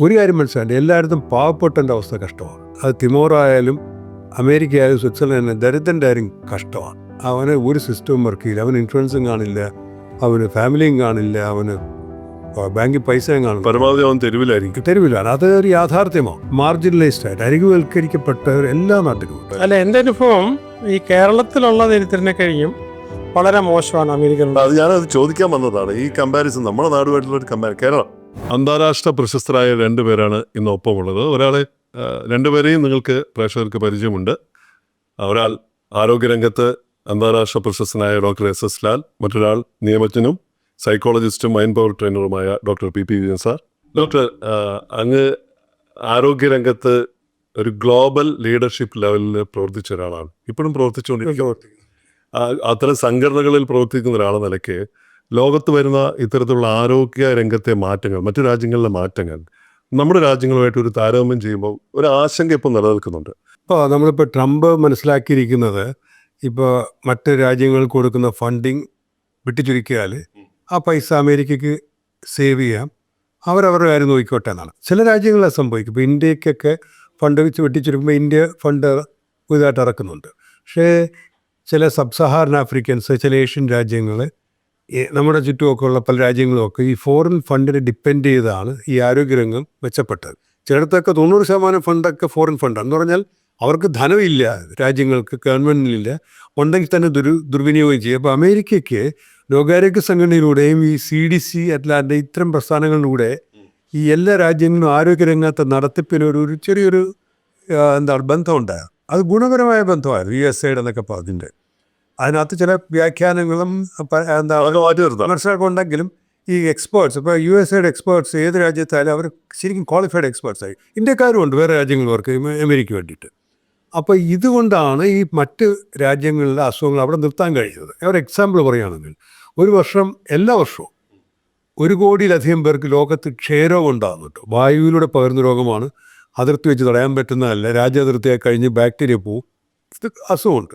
ഒരു കാര്യം മനസ്സിലാണ്ട് എല്ലായിടത്തും പാവപ്പെട്ടന്റെ അവസ്ഥ കഷ്ടമാണ്. അത് തിമോർ ആയാലും അമേരിക്ക ആയാലും സ്വിറ്റ്സർലൻഡ് ദരിദ്രന്റെ ആയാലും കഷ്ടമാണ്. അവന് ഒരു സിസ്റ്റവും വർക്ക് ചെയ്യില്ല. അവന് ഇൻഷുറൻസും കാണില്ല. അവന് ഫാമിലിയും കാണില്ല. അവന് ബാങ്കിൽ പൈസയും കാണില്ല. പരമാവധി അവൻ തെരുവിലായിരിക്കും. തെരുവിലാണ്. അത് ഒരു യാഥാർത്ഥ്യമാണ്. മാർജിനലൈസ്ഡ് ആയിട്ട് അരികുവൽക്കരിക്കപ്പെട്ടവർ എല്ലാ നാട്ടിലും ഉണ്ട്. അല്ല എന്റെ അനുഭവം ഈ കേരളത്തിലുള്ള ദരിദ്രനെ കഴിയും വളരെ മോശമാണ് അമേരിക്കൻ അത് ഞാനത് ചോദിക്കാൻ വന്നതാണ്. ഈ കമ്പാരിസൺ നമ്മുടെ നാടുമായിട്ടുള്ള ഒരു കമ്പാരി കേരളം. അന്താരാഷ്ട്ര പ്രശസ്തരായ രണ്ടുപേരാണ് ഇന്ന് ഒപ്പമുള്ളത്. ഒരാളെ രണ്ടുപേരെയും നിങ്ങൾക്ക് പ്രേക്ഷകർക്ക് പരിചയമുണ്ട്. ഒരാൾ ആരോഗ്യരംഗത്ത് അന്താരാഷ്ട്ര പ്രശസ്തനായ ഡോക്ടർ എസ് എസ് ലാൽ മറ്റൊരാൾ നിയമജ്ഞനും സൈക്കോളജിസ്റ്റും mind power ട്രെയിനറുമായ doctor P P Vijayan sir. Doctor അങ്ങ് ആരോഗ്യരംഗത്ത് ഒരു ഗ്ലോബൽ ലീഡർഷിപ്പ് ലെവലിൽ പ്രവർത്തിച്ച ഒരാളാണ്. ഇപ്പോഴും പ്രവർത്തിച്ചുകൊണ്ടിരിക്കുന്നു. അത്തരം സംഘടനകളിൽ പ്രവർത്തിക്കുന്ന ഒരാളെന്ന നിലയ്ക്ക് ലോകത്ത് വരുന്ന ഇത്തരത്തിലുള്ള ആരോഗ്യ രംഗത്തെ മാറ്റങ്ങൾ മറ്റു രാജ്യങ്ങളിലെ മാറ്റങ്ങൾ നമ്മുടെ രാജ്യങ്ങളുമായിട്ട് ഒരു താരതമ്യം ചെയ്യുമ്പോൾ ഒരു ആശങ്ക ഇപ്പോൾ നിലനിൽക്കുന്നുണ്ട്. ഇപ്പോൾ നമ്മളിപ്പോൾ ട്രംപ് മനസ്സിലാക്കിയിരിക്കുന്നത് ഇപ്പോൾ മറ്റ് രാജ്യങ്ങൾക്ക് കൊടുക്കുന്ന ഫണ്ടിങ് വെട്ടിച്ചുരുക്കിയാൽ ആ പൈസ അമേരിക്കയ്ക്ക് സേവ് ചെയ്യാം. അവരവരുടെ കാര്യം നോക്കിക്കോട്ടെ എന്നാണ്. ചില രാജ്യങ്ങളെ സംഭവിക്കും. ഇപ്പോൾ ഇന്ത്യക്കൊക്കെ ഫണ്ട് വെച്ച് വെട്ടിച്ചുരുക്കുമ്പോൾ ഇന്ത്യ ഫണ്ട് പുതുതായിട്ട് ഇറക്കുന്നുണ്ട്. പക്ഷേ ചില സബ് സഹാറൻ ആഫ്രിക്കൻസ് ചില ഏഷ്യൻ രാജ്യങ്ങൾ നമ്മുടെ ചുറ്റുമൊക്കെ ഉള്ള പല രാജ്യങ്ങളും ഒക്കെ ഈ ഫോറിൻ ഫണ്ടിനെ ഡിപ്പെൻഡ് ചെയ്താണ് ഈ ആരോഗ്യരംഗം മെച്ചപ്പെട്ടത്. ചിലടത്തൊക്കെ തൊണ്ണൂറ് ശതമാനം ഫണ്ടൊക്കെ ഫോറിൻ ഫണ്ടാണ് എന്ന് പറഞ്ഞാൽ അവർക്ക് ധനമില്ല രാജ്യങ്ങൾക്ക് ഗവൺമെന്റിനില്ല ഉണ്ടെങ്കിൽ തന്നെ ദുരു ദുർവിനിയോഗം ചെയ്യും. അപ്പോൾ അമേരിക്കയ്ക്ക് ലോകാരോഗ്യ സംഘടനയിലൂടെയും ഈ സി ഡി സി അല്ലാതെ ഇത്തരം പ്രസ്ഥാനങ്ങളിലൂടെ ഈ എല്ലാ രാജ്യങ്ങളും ആരോഗ്യരംഗത്തെ നടത്തിപ്പിന് ഒരു ചെറിയൊരു എന്താണ് ബന്ധമുണ്ടായിരുന്നു അത് ഗുണപരമായ ബന്ധമായിരുന്നു യു എസ് ഐഡ് എന്നൊക്കെ പറഞ്ഞിട്ട്. അതിനകത്ത് ചില വ്യാഖ്യാനങ്ങളും എന്താ വിമർശകളുണ്ടെങ്കിലും വിമർശനമൊക്കെ ഉണ്ടെങ്കിലും ഈ എക്സ്പേർട്സ് ഇപ്പോൾ യു എസ് എയുടെ എക്സ്പേർട്സ് ഏത് രാജ്യത്തായാലും അവർ ശരിക്കും ക്വാളിഫൈഡ് എക്സ്പേർട്സ് ആയി. ഇന്ത്യക്കാരും ഉണ്ട് വേറെ രാജ്യങ്ങൾക്ക് അമേരിക്ക വേണ്ടിയിട്ട്. അപ്പോൾ ഇതുകൊണ്ടാണ് ഈ മറ്റ് രാജ്യങ്ങളിലെ അസുഖങ്ങൾ അവിടെ നിർത്താൻ കഴിയുന്നത്. ഒരു എക്സാമ്പിൾ പറയുകയാണെങ്കിൽ ഒരു വർഷം എല്ലാ വർഷവും ഒരു കോടിയിലധികം പേർക്ക് ലോകത്ത് ക്ഷയരോഗം ഉണ്ടാകുന്നുണ്ട് വായുവിലൂടെ പകരുന്ന രോഗമാണ്. അതിർത്തി വെച്ച് തടയാൻ പറ്റുന്നതല്ല. രാജ്യാതിർത്തിയായി കഴിഞ്ഞ് ബാക്ടീരിയ പോവും. ഇത് അസുഖമുണ്ട്.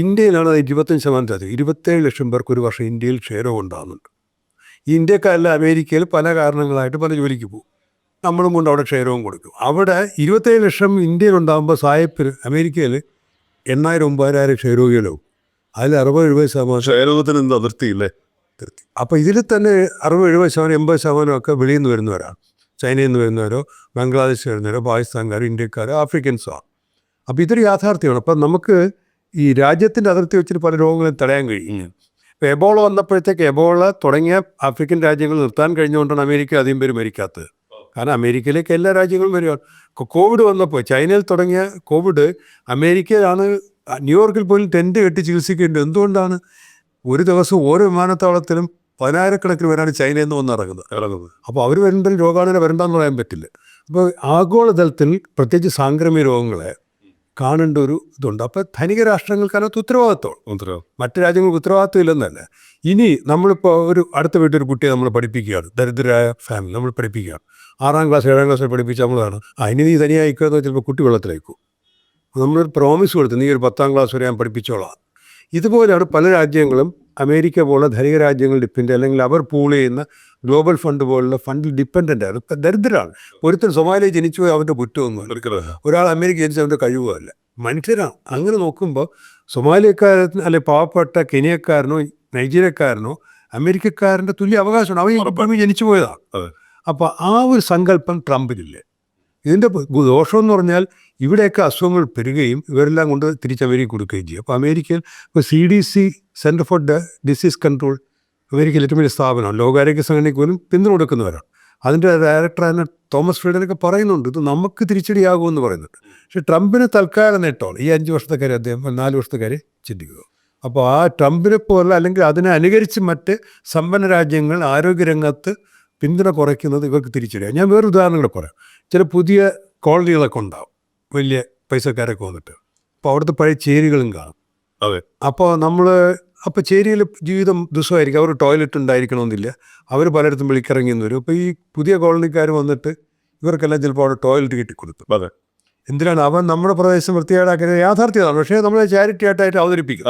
ഇന്ത്യയിലാണ് അത് ഇരുപത്തഞ്ച് ശതമാനത്തിൽ ഇരുപത്തേഴ് ലക്ഷം പേർക്ക് ഒരു വർഷം ഇന്ത്യയിൽ ക്ഷയരോഗം ഉണ്ടാകുന്നുണ്ട്. ഈ ഇന്ത്യക്കാരല്ല അമേരിക്കയിൽ പല കാരണങ്ങളായിട്ട് പല ജോലിക്ക് പോകും. നമ്മളും കൊണ്ട് അവിടെ ക്ഷേരവും കൊടുക്കും. അവിടെ ഇരുപത്തേഴ് ലക്ഷം ഇന്ത്യയിൽ ഉണ്ടാകുമ്പോൾ സായിപ്പിന് അമേരിക്കയിൽ എണ്ണായിരം ഒമ്പതിനായിരം ക്ഷയരോഗികളും അതിൽ അറുപത് എഴുപത് ശതമാനം ക്ഷയരോഗത്തിന് എന്ത് അതിർത്തിയില്ലേ അപ്പോൾ ഇതിൽ തന്നെ അറുപത് എഴുപത് ശതമാനം എൺപത് ശതമാനം ഒക്കെ വെളിയിൽ നിന്ന് വരുന്നവരാണ്. ചൈനയിൽ നിന്ന് വരുന്നവരോ ബംഗ്ലാദേശിൽ വരുന്നവരോ പാകിസ്ഥാൻകാരോ ഇന്ത്യക്കാരോ ആഫ്രിക്കൻസോ ആണ്. അപ്പോൾ ഇതൊരു യാഥാർത്ഥ്യമാണ്. അപ്പം നമുക്ക് ഈ രാജ്യത്തിന്റെ അതിർത്തി വെച്ചിട്ട് പല രോഗങ്ങളും തടയാൻ കഴിയും. ഇപ്പോൾ എബോള വന്നപ്പോഴത്തേക്ക് എബോള തുടങ്ങിയ ആഫ്രിക്കൻ രാജ്യങ്ങൾ നിർത്താൻ കഴിഞ്ഞുകൊണ്ടാണ് അമേരിക്ക അധികം പേര് മരിക്കാത്തത്. കാരണം അമേരിക്കയിലേക്ക് എല്ലാ രാജ്യങ്ങളും വരികയാണ് കോവിഡ് വന്നപ്പോൾ ചൈനയിൽ തുടങ്ങിയ കോവിഡ് അമേരിക്കയിലാണ് ന്യൂയോർക്കിൽ പോലും ടെന്റ് കെട്ടി ചികിത്സിക്കേണ്ടത്. എന്തുകൊണ്ടാണ്? ഒരു ദിവസം ഓരോ വിമാനത്താവളത്തിലും പതിനായിരക്കണക്കിന് പേരാണ് ചൈനയിൽ നിന്ന് വന്ന് ഇറങ്ങുന്നത്. ഇറങ്ങുന്നത്. അപ്പോൾ അവർ വരുമ്പോൾ രോഗാണുവിനെ വരണ്ടെന്ന് പറയാൻ പറ്റില്ല. അപ്പോൾ ആഗോളതലത്തിൽ പ്രത്യേകിച്ച് സാംക്രമിക രോഗങ്ങളെ കാണേണ്ട ഒരു ഇതുണ്ട്. അപ്പോൾ ധനിക രാഷ്ട്രങ്ങൾക്ക് അതിനകത്ത് ഉത്തരവാദിത്തമാണ് ഉത്തരവ് മറ്റു രാജ്യങ്ങൾക്ക് ഉത്തരവാദിത്വം ഇല്ലെന്നല്ല ഇനി നമ്മളിപ്പോൾ ഒരു അടുത്ത വീട്ടിൽ ഒരു കുട്ടിയെ നമ്മൾ പഠിപ്പിക്കുകയാണ്. ദരിദ്രരായ ഫാമിലി നമ്മൾ പഠിപ്പിക്കുകയാണ്. ആറാം ക്ലാസ് ഏഴാം ക്ലാസ്സിൽ പഠിപ്പിച്ച നമ്മളാണ്. ഇനി നീ തനിയായിക്കോ ചിലപ്പോൾ കുട്ടി വെള്ളത്തിലേക്കും നമ്മളൊരു പ്രോമിസ് കൊടുത്ത് നീ ഒരു പത്താം ക്ലാസ് വരെ ഞാൻ പഠിപ്പിച്ചോളാം. ഇതുപോലെയാണ് പല രാജ്യങ്ങളും അമേരിക്ക പോലുള്ള ധനിക രാജ്യങ്ങൾ ഡിപ്പെൻഡ് അല്ലെങ്കിൽ അവർ പൂൾ ചെയ്യുന്ന ഗ്ലോബൽ ഫണ്ട് പോലുള്ള ഫണ്ടിൽ ഡിപ്പെൻഡന്റ് ആണ് ദരിദ്രരാണ്. ഒരുത്തൻ സൊമാലിയ ജനിച്ചു പോയി അവന്റെ കുറ്റമൊന്നുമില്ല ഒരാൾ അമേരിക്ക ജനിച്ച അവന്റെ കഴിവുമല്ല മനുഷ്യരാണ്. അങ്ങനെ നോക്കുമ്പോൾ സൊമാലിയക്കാരൻ അല്ലെ പാവപ്പെട്ട കെനിയക്കാരനോ നൈജീരിയക്കാരനോ അമേരിക്കക്കാരന്റെ തുല്യ അവകാശമാണ്. അവൻ ജനിച്ചു പോയതാണ് അപ്പോൾ ആ ഒരു സങ്കല്പം ട്രംപിനില്ലേ? ഇതിന്റെ ദോഷമെന്ന് പറഞ്ഞാൽ ഇവിടെയൊക്കെ അസുഖങ്ങൾ പെരുകയും ഇവരെല്ലാം കൊണ്ട് തിരിച്ച് അമേരിക്ക കൊടുക്കുകയും ചെയ്യും. അപ്പോൾ അമേരിക്കയിൽ ഇപ്പോൾ C D C centre for disease control അമേരിക്കയിൽ ഏറ്റവും വലിയ സ്ഥാപനമാണ്. ലോകാരോഗ്യ സംഘടനയ്ക്ക് പോലും പിന്തുണ കൊടുക്കുന്നവരാണ്. അതിന്റെ ഡയറക്ടറായ തോമസ് ഫ്രീഡനൊക്കെ പറയുന്നുണ്ട് ഇത് നമുക്ക് തിരിച്ചടിയാകുമെന്ന് പറയുന്നുണ്ട്. പക്ഷേ ട്രംപിന് തൽക്കാലം നേട്ടമാണ്. ഈ അഞ്ച് വർഷത്തെ അദ്ദേഹം നാല് വർഷത്തെ ചിന്തിക്കുക. അപ്പോൾ ആ ട്രംപിനെ പോലെ അല്ലെങ്കിൽ അതിനെ അനുകരിച്ച് മറ്റ് സമ്പന്ന രാജ്യങ്ങൾ ആരോഗ്യരംഗത്ത് പിന്തുണ കുറയ്ക്കുന്നത് ഇവർക്ക് തിരിച്ചറിയാം. ഞാൻ വേറെ ഉദാഹരണങ്ങൾ പറയാം. ചില പുതിയ കോളനികളൊക്കെ ഉണ്ടാവും. വലിയ പൈസക്കാരൊക്കെ വന്നിട്ട്. അപ്പോൾ അവിടുത്തെ പഴയ ചേരികളും കാണും. അതെ. അപ്പോൾ നമ്മൾ അപ്പോൾ ചേരിയിൽ ജീവിതം ദുസ്സമായിരിക്കും. അവർ ടോയ്ലറ്റ് ഉണ്ടായിരിക്കണമെന്നില്ല. അവർ പലയിടത്തും വിളിക്കിറങ്ങി വരും അപ്പോൾ ഈ പുതിയ കോളനിക്കാർ വന്നിട്ട് ഇവർക്കെല്ലാം ചിലപ്പോൾ അവിടെ ടോയ്ലറ്റ് കിട്ടിക്കൊടുത്തു. അതെ. എന്തിനാണ് അവൻ നമ്മുടെ പ്രദേശം വൃത്തികേടാക്കുന്നത് യാഥാർത്ഥ്യമാണ്. പക്ഷേ നമ്മൾ ചാരിറ്റി ആയിട്ടായിട്ട് അവതരിപ്പിക്കും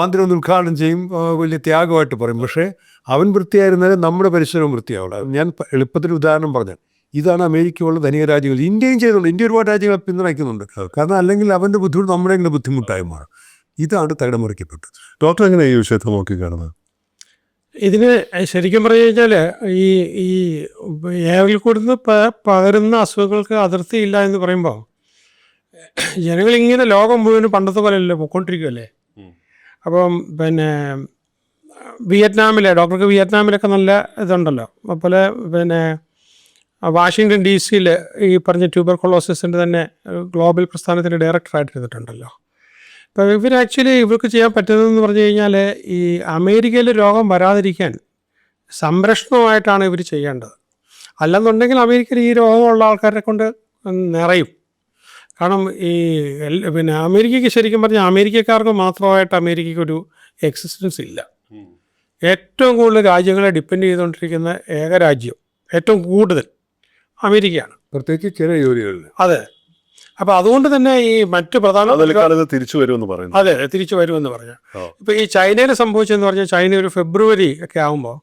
മന്ത്രി ഒന്ന് ഉദ്ഘാടനം ചെയ്യും. വലിയ ത്യാഗമായിട്ട് പറയും. പക്ഷേ അവൻ വൃത്തിയായിരുന്നാലും നമ്മുടെ പരിസരവും വൃത്തിയാവില്ല ഞാൻ എളുപ്പത്തിൽ ഉദാഹരണം പറഞ്ഞു ഇതാണ് അമേരിക്കയുള്ള ധനിക രാജ്യങ്ങൾ. ഇന്ത്യയും ചെയ്തുകൊണ്ട് ഇന്ത്യ ഒരുപാട് രാജ്യങ്ങളെ പിന്തുണയ്ക്കുന്നുണ്ട്. കാരണം അല്ലെങ്കിൽ അവന്റെ ബുദ്ധിമുട്ട് നമ്മുടെ എങ്കിലും ബുദ്ധിമുട്ടായി മാറും. ഇതാണ് തകിടമറിക്കപ്പെട്ടത് ഡോക്ടർ എങ്ങനെയാണ് ഈ വിഷയത്തെ നോക്കി കാണുന്നത് ഇതിന് ശരിക്കും പറഞ്ഞു കഴിഞ്ഞാൽ ഈ ഈ ഏവൽ കൂടുന്ന പകരുന്ന അസുഖങ്ങൾക്ക് അതിർത്തി ഇല്ല എന്ന് പറയുമ്പോൾ ജനങ്ങൾ ഇങ്ങനെ ലോകം മുഴുവനും പണ്ടത്തെ പോലെയല്ലേ അല്ലേ ഉം. അപ്പം പിന്നെ വിയറ്റ്നാമിലെ ഡോക്ടർക്ക് വിയറ്റ്നാമിലൊക്കെ നല്ല ഇതുണ്ടല്ലോ. അതുപോലെ പിന്നെ വാഷിങ്ടൺ ഡി സിയിൽ ഈ പറഞ്ഞ ട്യൂബർകൊളോസിസിന്റെ തന്നെ ഗ്ലോബൽ പ്രസ്ഥാനത്തിന്റെ ഡയറക്ടറായിട്ട് ഇരുന്നിട്ടുണ്ടല്ലോ അപ്പോൾ ഇവർ ആക്ച്വലി ഇവർക്ക് ചെയ്യാൻ പറ്റുന്നതെന്ന് പറഞ്ഞു കഴിഞ്ഞാൽ ഈ അമേരിക്കയിൽ രോഗം വരാതിരിക്കാൻ സംരക്ഷണമായിട്ടാണ് ഇവർ ചെയ്യേണ്ടത്. അല്ലെന്നുണ്ടെങ്കിൽ അമേരിക്കയിൽ ഈ രോഗമുള്ള ആൾക്കാരെ കൊണ്ട് നിറയും. കാരണം ഈ പിന്നെ അമേരിക്കയ്ക്ക് ശരിക്കും പറഞ്ഞാൽ അമേരിക്കക്കാർക്ക് മാത്രമായിട്ട് അമേരിക്കയ്ക്ക് ഒരു എക്സിസ്റ്റൻസ് ഇല്ല. ഏറ്റവും കൂടുതൽ രാജ്യങ്ങളെ ഡിപ്പെൻഡ് ചെയ്തുകൊണ്ടിരിക്കുന്ന ഏക രാജ്യം ഏറ്റവും കൂടുതൽ അമേരിക്കയാണ്. പ്രത്യേകിച്ച് ചില ജോലികളിൽ അതെ. അപ്പോൾ അതുകൊണ്ട് തന്നെ ഈ മറ്റു പ്രധാന തിരിച്ചു വരുമെന്ന് പറയുന്നു അതെ അതെ തിരിച്ചു വരുമെന്ന് പറഞ്ഞു. ഇപ്പൊ ഈ ചൈനയിൽ സംഭവിച്ചെന്ന് പറഞ്ഞാൽ ചൈന ഒരു ഫെബ്രുവരി ഒക്കെ ആകുമ്പോൾ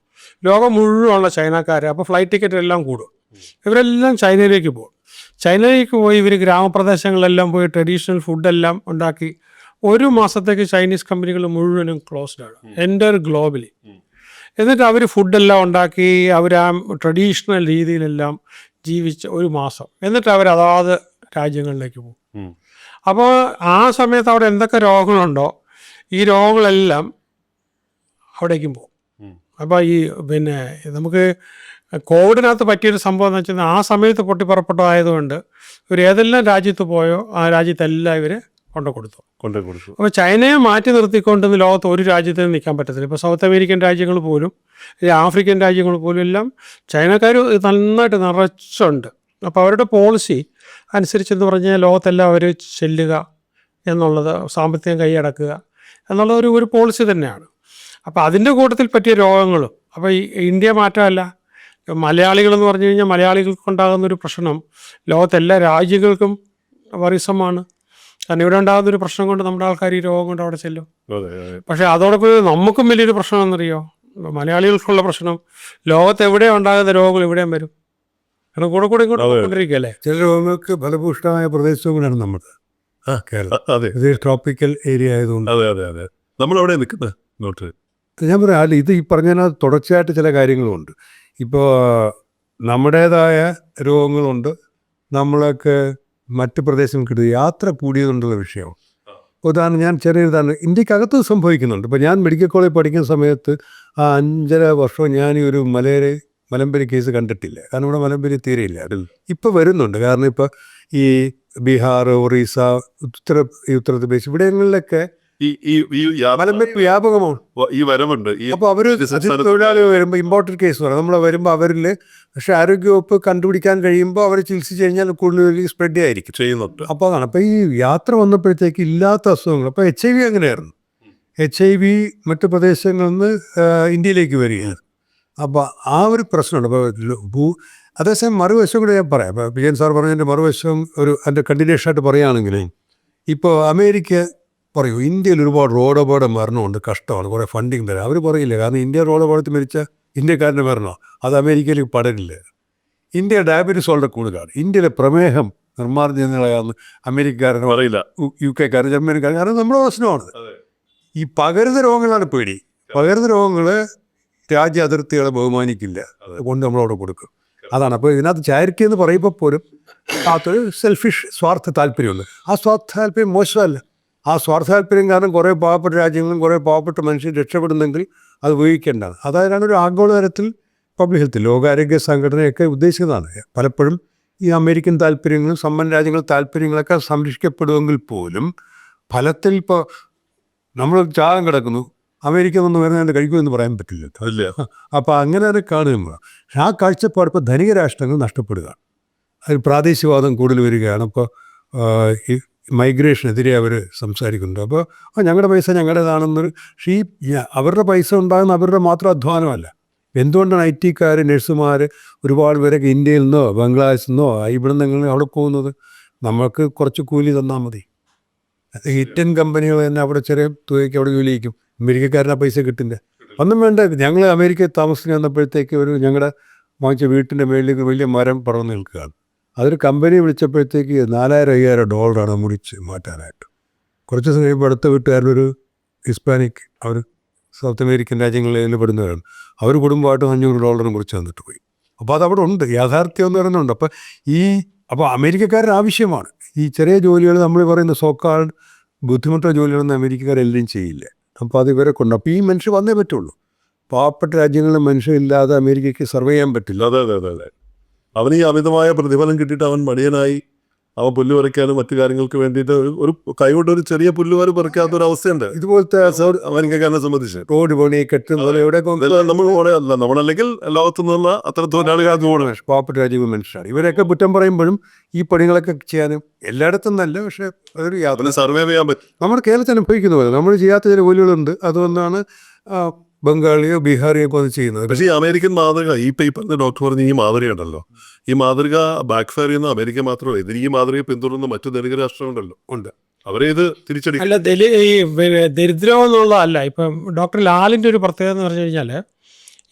ലോകം മുഴുവനുള്ള ചൈനക്കാർ അപ്പോൾ ഫ്ലൈറ്റ് ടിക്കറ്റ് എല്ലാം കൂടും. ഇവരെല്ലാം ചൈനയിലേക്ക് പോകും. ചൈനയിലേക്ക് പോയി ഇവർ ഗ്രാമപ്രദേശങ്ങളിലെല്ലാം പോയി ട്രഡീഷണൽ ഫുഡെല്ലാം ഉണ്ടാക്കി ഒരു മാസത്തേക്ക് ചൈനീസ് കമ്പനികൾ മുഴുവനും ക്ലോസ്ഡ് ആണ്. എന്റെ ഗ്ലോബലി എന്നിട്ട് അവർ ഫുഡെല്ലാം ഉണ്ടാക്കി അവർ ആ ട്രഡീഷണൽ രീതിയിലെല്ലാം ജീവിച്ച ഒരു മാസം. എന്നിട്ട് അവർ അതാത് രാജ്യങ്ങളിലേക്ക് പോകും. അപ്പോൾ ആ സമയത്ത് അവിടെ എന്തൊക്കെ രോഗങ്ങളുണ്ടോ ഈ രോഗങ്ങളെല്ലാം അവിടേക്കും പോകും. അപ്പോൾ ഈ പിന്നെ നമുക്ക് കോവിഡിനകത്ത് പറ്റിയൊരു സംഭവം എന്ന് വെച്ചാൽ ആ സമയത്ത് പൊട്ടിപ്പുറപ്പെട്ടതായതുകൊണ്ട് ഇവർ ഏതെല്ലാം രാജ്യത്ത് പോയോ ആ രാജ്യത്തെല്ലാം ഇവർ കൊണ്ടു കൊടുത്തു. കൊണ്ടു കൊടുത്തു. അപ്പോൾ ചൈനയെ മാറ്റി നിർത്തിക്കൊണ്ട് ലോകത്ത് ഒരു രാജ്യത്തിന് നിൽക്കാൻ പറ്റത്തില്ല. ഇപ്പോൾ സൗത്ത് അമേരിക്കൻ രാജ്യങ്ങൾ പോലും ആഫ്രിക്കൻ രാജ്യങ്ങൾ പോലും എല്ലാം ചൈനക്കാർ നന്നായിട്ട് നിറച്ചുണ്ട്. അപ്പോൾ അവരുടെ പോളിസി അനുസരിച്ചെന്ന് പറഞ്ഞാൽ ലോകത്തെല്ലാം അവർ ചെല്ലുക എന്നുള്ളത് സാമ്പത്തികം കൈയടക്കുക എന്നുള്ള ഒരു ഒരു പോളിസി തന്നെയാണ്. അപ്പോൾ അതിന്റെ കൂട്ടത്തിൽ പറ്റിയ രോഗങ്ങളും അപ്പോൾ ഈ ഇന്ത്യ മാറ്റമല്ല. മലയാളികളെന്ന് പറഞ്ഞു കഴിഞ്ഞാൽ മലയാളികൾക്കുണ്ടാകുന്ന ഒരു പ്രശ്നം ലോകത്തെല്ലാ രാജ്യങ്ങൾക്കും വറിസമാണ്. കാരണം ഇവിടെ ഉണ്ടാകുന്ന ഒരു പ്രശ്നം കൊണ്ട് നമ്മുടെ ആൾക്കാർ ഈ രോഗം കൊണ്ട് അവിടെ ചെല്ലും. പക്ഷേ അതോടൊപ്പം നമുക്കും വലിയൊരു പ്രശ്നം എന്നറിയോ മലയാളികൾക്കുള്ള പ്രശ്നം ലോകത്ത് എവിടെ ഉണ്ടാകുന്ന രോഗങ്ങൾ ഇവിടെയും വരും. കാരണം കൂടെ കൂടെ. കൊണ്ടിരിക്കുകയല്ലേ ചില രോഗങ്ങൾക്ക് ഫലഭൂഷ്ടമായ പ്രദേശവും കൂടെയാണ് നമ്മുടെ. ആ. കേരളം. അതെ. ഇത് ട്രോപ്പിക്കൽ ഏരിയ ആയതുകൊണ്ട്. അതെ അതെ അതെ. നമ്മൾ അവിടെ നിൽക്കുന്നത് ഞാൻ പറയാം അല്ല ഇത് ഈ പറഞ്ഞതിനകത്ത് തുടർച്ചയായിട്ട് ചില കാര്യങ്ങളുമുണ്ട് ഇപ്പോൾ നമ്മുടേതായ രോഗങ്ങളുണ്ട്. നമ്മളൊക്കെ മറ്റ് പ്രദേശങ്ങൾക്ക് യാത്ര കൂടിയതുകൊണ്ടുള്ള വിഷയമാണ്. ഉദാഹരണം ഞാൻ ചെറിയതാണ് ഉദാഹരണം. ഇന്ത്യക്കകത്ത് സംഭവിക്കുന്നുണ്ട്. ഇപ്പോൾ ഞാൻ മെഡിക്കൽ കോളേജ് പഠിക്കുന്ന സമയത്ത് ആ അഞ്ചര വർഷം ഞാൻ ഈ ഒരു മലയാളി മലമ്പരി കേസ് കണ്ടിട്ടില്ല. കാരണം ഇവിടെ മലമ്പരി തീരെയില്ല. അതിൽ ഇപ്പോൾ വരുന്നുണ്ട്. കാരണം ഇപ്പോൾ ഈ ബീഹാർ ഒറീസ ഉത്തര ഈ ഉത്തർപ്രദേശ് ഇവിടങ്ങളിലൊക്കെ വ്യാപകമാണ്. ഈ വരവുണ്ട് അപ്പൊ അവർ തൊഴിലാളി വരുമ്പോൾ ഇമ്പോർട്ടന്റ് കേസ് പറയാം. നമ്മൾ വരുമ്പോൾ അവരിൽ പക്ഷെ ആരോഗ്യവകുപ്പ് കണ്ടുപിടിക്കാൻ കഴിയുമ്പോൾ അവർ ചികിത്സിച്ച് കഴിഞ്ഞാൽ കൂടുതൽ സ്പ്രെഡ് ആയിരിക്കും. ചെയ്യുന്നുണ്ട്. അപ്പോൾ അതാണ്. അപ്പോൾ ഈ യാത്ര വന്നപ്പോഴത്തേക്ക് ഇല്ലാത്ത അസുഖങ്ങൾ. അപ്പോൾ എച്ച് ഐ വി അങ്ങനെയായിരുന്നു എച്ച് ഐ വി മറ്റു പ്രദേശങ്ങളിൽ നിന്ന് ഇന്ത്യയിലേക്ക് വരികയാണ് അപ്പോൾ ആ ഒരു പ്രശ്നമുണ്ട്. അപ്പോൾ ഭൂ അതേസമയം മറുവശം കൂടെ ഞാൻ പറയാം. ഇപ്പോൾ വിജയൻ സാർ പറഞ്ഞതിന്റെ മറുവശം ഒരു അതിന്റെ കണ്ടിന്യൂഷൻ ആയിട്ട് പറയുകയാണെങ്കിൽ ഇപ്പോൾ അമേരിക്ക പറയൂ ഇന്ത്യയിൽ ഒരുപാട് റോഡ് അപകടം മരണമുണ്ട് കഷ്ടമാണ് കുറേ ഫണ്ടിങ് തരാം. അവർ പറയില്ല കാരണം ഇന്ത്യ റോഡ് അപകടത്തിൽ മരിച്ച ഇന്ത്യക്കാരന്റെ മരണം അത് അമേരിക്കയിലേക്ക് പടരില്ല. ഇന്ത്യ ഡയബറ്റീസ് വളരെ കൂടുതലാണ്. ഇന്ത്യയിലെ പ്രമേഹം നിർമ്മാർജനങ്ങളാണെന്ന് അമേരിക്കക്കാരൻ പറയില്ല. യു കെക്കാരൻ ജർമ്മനിക്കാരൻ കാരണം നമ്മുടെ പ്രശ്നമാണ്. ഈ പകരുന്ന രോഗങ്ങളാണ് പേടി. പകരുന്ന രോഗങ്ങൾ രാജ്യ അതിർത്തികളെ ബഹുമാനിക്കില്ല കൊണ്ട് നമ്മളവിടെ കൊടുക്കും. അതാണ്. അപ്പോൾ ഇതിനകത്ത് ചാരിറ്റി എന്ന് പറയുമ്പോൾ പോലും അതൊരു സെൽഫിഷ് സ്വാർത്ഥ താല്പര്യമുണ്ട് ആ സ്വാർത്ഥ താല്പര്യം മോശമല്ല. ആ സ്വാർത്ഥ താല്പര്യം കാരണം കുറേ പാവപ്പെട്ട രാജ്യങ്ങളും കുറേ പാവപ്പെട്ട മനുഷ്യർ രക്ഷപ്പെടുന്നെങ്കിൽ അത് ഉപയോഗിക്കേണ്ടതാണ്. അതായതാണ് ഒരു ആഗോളതരത്തിൽ പബ്ലിക് ഹെൽത്ത് ലോകാരോഗ്യ സംഘടനയൊക്കെ ഉദ്ദേശിക്കുന്നതാണ്. പലപ്പോഴും ഈ അമേരിക്കൻ താല്പര്യങ്ങളും സമ്പന്ന രാജ്യങ്ങൾ താല്പര്യങ്ങളൊക്കെ സംരക്ഷിക്കപ്പെടുമെങ്കിൽ പോലും ഫലത്തിൽ ഇപ്പോൾ നമ്മൾ ചാകം കിടക്കുന്നു. അമേരിക്ക വന്ന് വരുന്നതിന്റെ കഴിക്കുമെന്ന് പറയാൻ പറ്റില്ല. അതല്ല അപ്പോൾ അങ്ങനെ അത് കാണുമ്പോൾ ആ കാഴ്ചപ്പാട് ഇപ്പോൾ ധനിക രാഷ്ട്രങ്ങൾ നഷ്ടപ്പെടുകയാണ് അതിൽ പ്രാദേശികവാദം കൂടുതൽ വരികയാണ്. അപ്പോൾ ഈ മൈഗ്രേഷനെതിരെ അവർ സംസാരിക്കുന്നുണ്ട്. അപ്പോൾ ഞങ്ങളുടെ പൈസ ഞങ്ങളുടേതാണെന്നൊരു പക്ഷേ ഈ അവരുടെ പൈസ ഉണ്ടാകുന്ന അവരുടെ മാത്രം അധ്വാനമല്ല. എന്തുകൊണ്ടാണ് ഐ ടിക്കാർ നഴ്സുമാർ ഒരുപാട് പേരൊക്കെ ഇന്ത്യയിൽ നിന്നോ ബംഗ്ലാദേശിൽ നിന്നോ ഇവിടെ നിന്ന് അവിടെ പോകുന്നത്? നമുക്ക് കുറച്ച് കൂലി തന്നാൽ മതി. ഇന്ത്യൻ കമ്പനികൾ തന്നെ അവിടെ ചെറിയ തുകയ്ക്ക് അവിടെ ജോലി ചെയ്യിക്കും. അമേരിക്കക്കാരന് പൈസ കിട്ടില്ല ഒന്നും വേണ്ട ഞങ്ങൾ അമേരിക്കയിൽ താമസിച്ച് വന്നപ്പോഴത്തേക്ക് ഒരു ഞങ്ങളുടെ വാങ്ങിച്ച വീട്ടിന്റെ മേളിലേക്ക് വലിയ മരം പറന്ന് നിൽക്കുകയാണ്. അതൊരു കമ്പനി വിളിച്ചപ്പോഴത്തേക്ക് നാലായിരം അയ്യായിരം ഡോളറാണ് മുറിച്ച് മാറ്റാനായിട്ട്. കുറച്ച് ദിവസം കഴിയുമ്പോൾ അടുത്ത വീട്ടുകാരിലൊരു ഹിസ്പാനിക് അവർ സൗത്ത് അമേരിക്കൻ രാജ്യങ്ങളിൽ പെടുന്നവരാണ് അവർ കുടുംബമായിട്ട് അഞ്ഞൂറ് ഡോളറും കുറിച്ച് തന്നിട്ട് പോയി. അപ്പോൾ അതവിടെ ഉണ്ട് യാഥാർത്ഥ്യം എന്ന് പറയുന്നുണ്ട്. അപ്പോൾ ഈ അപ്പോൾ അമേരിക്കക്കാരൻ ആവശ്യമാണ്. ഈ ചെറിയ ജോലികൾ നമ്മൾ പറയുന്ന സോക്കാൾ ബുദ്ധിമുട്ടുള്ള ജോലികളൊന്നും അമേരിക്കക്കാരെല്ലാം ചെയ്യില്ല. അപ്പോൾ അത് ഇവരെ കൊണ്ട് അപ്പോൾ ഈ മനുഷ്യർ വന്നേ പറ്റുള്ളൂ. പാവപ്പെട്ട രാജ്യങ്ങളിലെ മനുഷ്യരില്ലാതെ അമേരിക്കയ്ക്ക് സർവേ ചെയ്യാൻ പറ്റില്ല. അതെ അതെ അതെ അതെ. അവന് ഈ അമിതമായ പ്രതിഫലം കിട്ടിയിട്ട് അവൻ മടിയനായി അവൻ പുല്ല് പറിക്കാനും മറ്റു കാര്യങ്ങൾക്ക് വേണ്ടിയിട്ട് ഒരു- കൈ കൈകൊണ്ട് ഒരു ചെറിയ പുല്ല് വരെ പറിക്കാത്ത ഒരു അവസ്ഥയുണ്ട് ഇതുപോലത്തെ അമേരിക്കക്കാരനെ സംബന്ധിച്ച്. റോഡ് പണി കെട്ടുന്നത് ഇതെല്ലാം നമ്മൾ അല്ല. നമ്മളല്ലെങ്കിൽ ലോകത്തു നിന്നുള്ള അത്ര തൊഴിലാളികൾ പാപ്പറ്റ് രാജീവ് മനുഷ്യരാണ്. ഇവരൊക്കെ കുറ്റം പറയുമ്പോഴും ഈ പണികളൊക്കെ ചെയ്യാനും എല്ലായിടത്തും നല്ല പക്ഷേ അതൊരു യാത്ര. സർവേ ചെയ്യാൻ പറ്റും. നമ്മുടെ കേരളത്തിൽ അനുഭവിക്കുന്ന പോലെ നമ്മൾ ചെയ്യാത്ത ചില ജോലികളുണ്ട്. അതുകൊണ്ടാണ് ബംഗാളിയോ ബീഹാറിയോ ഒക്കെ അത് ചെയ്യുന്നത്. പക്ഷേ ഈ അമേരിക്കൻ മാതൃക ഈ പേപ്പറിന്റെ ഡോക്ടർ പറഞ്ഞ ഈ മാതൃക ഉണ്ടല്ലോ. ഈ മാതൃക ബാക്ക് ഫയർ ചെയ്യുന്ന അമേരിക്ക മാത്രമല്ല ഇതിന് ഈ മാതൃക പിന്തുടരുന്ന മറ്റു ധനിക രാഷ്ട്രങ്ങളുണ്ടല്ലോ ഉണ്ട്. അവരെ ഇത് തിരിച്ചടി അല്ല ദലി ഈ പിന്നെ ദരിദ്രം എന്നുള്ളതല്ല. ഇപ്പം ഡോക്ടർ ലാലിന്റെ ഒരു പ്രത്യേകത എന്ന് പറഞ്ഞു കഴിഞ്ഞാൽ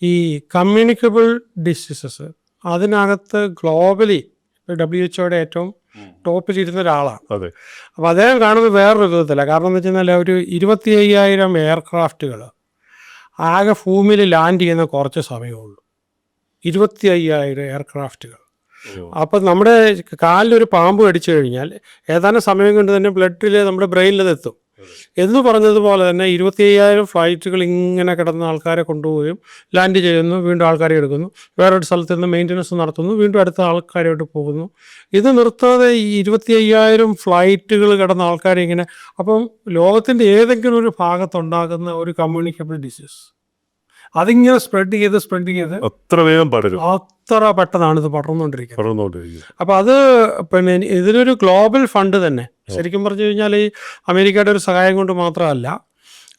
ഈ കമ്മ്യൂണിക്കബിൾ ഡിസീസസ് അതിനകത്ത് ഗ്ലോബലി ഡബ്ല്യു എച്ച്ഒയുടെ ഏറ്റവും ടോപ്പ് ചെയ്തിരുന്ന ഒരാളാണ്. അതെ. അപ്പോൾ അദ്ദേഹം കാണുന്നത് വേറൊരു വിധത്തില്ല കാരണം എന്ന് വെച്ച് കഴിഞ്ഞാൽ ഒരു ഇരുപത്തി അയ്യായിരം എയർക്രാഫ്റ്റുകൾ ആകെ ഭൂമിയിൽ ലാൻഡ് ചെയ്യുന്ന കുറച്ച് സമയമുള്ളൂ ഇരുപത്തി അയ്യായിരം എയർക്രാഫ്റ്റുകൾ അപ്പം നമ്മുടെ കാലിലൊരു പാമ്പ് കടിച്ചു കഴിഞ്ഞാൽ ഏതാനും സമയം കൊണ്ട് തന്നെ ബ്ലഡിൽ നമ്മുടെ ബ്രെയിനിലത് എത്തും. എന്ന് പറഞ്ഞതുപോലെ തന്നെ ഇരുപത്തി അയ്യായിരം ഫ്ലൈറ്റുകൾ ഇങ്ങനെ കിടന്ന ആൾക്കാരെ കൊണ്ടുപോവുകയും ലാൻഡ് ചെയ്യുന്നു വീണ്ടും ആൾക്കാരെ എടുക്കുന്നു. വേറൊരു സ്ഥലത്ത് നിന്ന് മെയിന്റനൻസ് നടത്തുന്നു വീണ്ടും അടുത്ത ആൾക്കാരോട്ട് പോകുന്നു. ഇത് നിർത്താതെ ഈ ഇരുപത്തി അയ്യായിരം ഫ്ലൈറ്റുകൾ കിടന്ന ആൾക്കാരെ ഇങ്ങനെ അപ്പം ലോകത്തിന്റെ ഏതെങ്കിലും ഒരു ഭാഗത്തുണ്ടാകുന്ന ഒരു കമ്മ്യൂണിക്കബിൾ ഡിസീസ് അതിങ്ങനെ സ്പ്രെഡ് ചെയ്ത് സ്പ്രെഡ് ചെയ്ത് അത്ര വേഗം പടരും. അത്ര പെട്ടെന്നാണ് ഇത് പടർന്നുകൊണ്ടിരിക്കുന്നത്. പടർന്നുകൊണ്ടിരിക്കുക അപ്പോൾ അത് പിന്നെ ഇതിനൊരു ഗ്ലോബൽ ഫണ്ട് തന്നെ. ശരിക്കും പറഞ്ഞു കഴിഞ്ഞാൽ ഈ അമേരിക്കയുടെ ഒരു സഹായം കൊണ്ട് മാത്രമല്ല